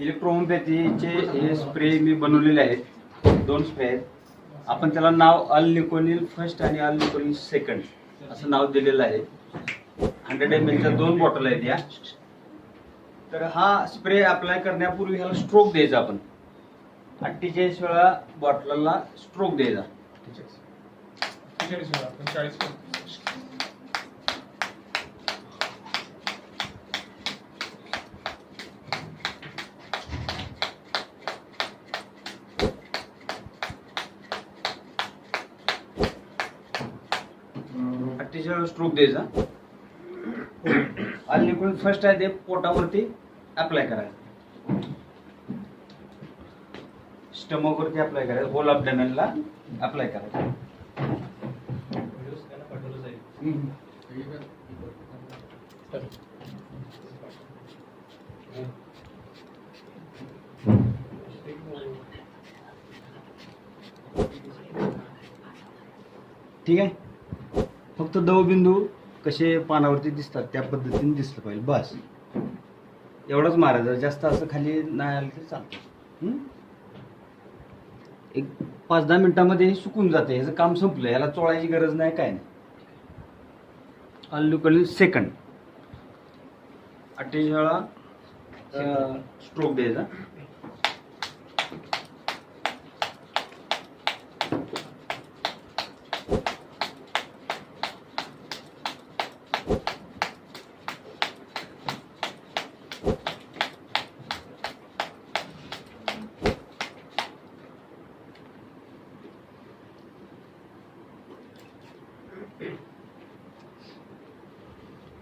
इलेक्ट्रोहोमपॅथीचे हे स्प्रे मी बनवलेले आहेत. दोन स्प्रे आहेत. आपण त्याला नाव अल निकोनिल फर्स्ट आणि अल निकोनिल सेकंड असं नाव दिलेलं आहे. हंड्रेड एम एलच्या दोन बॉटल आहेत या. तर हा स्प्रे अप्लाय करण्यापूर्वी ह्याला स्ट्रोक द्यायचा आपण. अठ्ठेचाळीस वेळा बॉटलला स्ट्रोक द्यायचा. अठ्ठेचाळीस स्ट्रोक द्यायचा. आणि निकोनिल फर्स्ट आहे ते पोटावरती अप्लाय करायचं. स्टमक वरती अप्लाय करायचं होल अबडॅमेनला अप्लाय करायचं. ठीक आहे? फक्त दवबिंदू कसे पानावरती दिसतात त्या पद्धतीने दिसलं पाहिजे बस. एवढंच मारायचं जास्त असं खाली नाही आलं तरी चालतं? एक पाच दहा मिनिटामध्ये हे सुकून जाते ह्याचं काम संपलं ह्याला चोळायची गरज नाही काय नाही. अल्लुकली सेकंड. अठ्ठेचाळीस वेळा स्ट्रोक द्यायचा.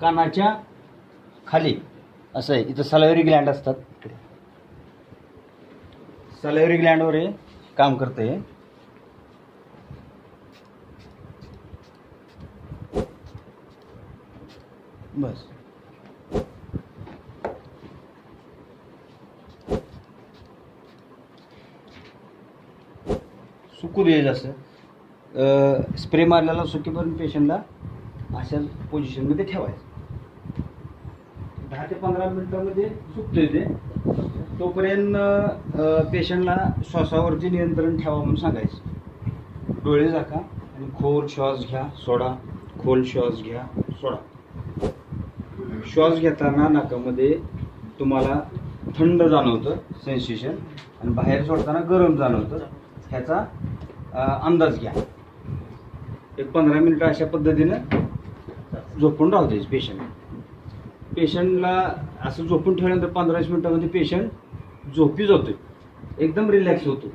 कानाच्या खाली. असं आहे. इथं सलावरी ग्लँड असतात. सलावरी ग्लँडवर हे काम करते बस. सुकू द्यायचं असं स्प्रे मारलेला सुकीपर्यंत पेशंटला अशा पोझिशनमध्ये ठेवायचं. दहा ते पंधरा मिनिटामध्ये सुकतोय ते. तोपर्यंत पेशंटला श्वासावरती नियंत्रण ठेवा म्हणून सांगायचं. डोळे झाका आणि खोल श्वास घ्या सोडा. खोल श्वास घ्या सोडा. श्वास घेताना नाकामध्ये तुम्हाला थंड जाणवतं सेन्सेशन आणि बाहेर सोडताना गरम जाणवतं. ह्याचा अंदाज घ्या. एक पंधरा मिनिटं अशा पद्धतीनं झोपून राहू द्यायचे पेशंट पेशंटला असं झोपून ठेवल्यानंतर पंधरा वीस मिनिटामध्ये पेशंट झोपी जातो एकदम रिलॅक्स होतो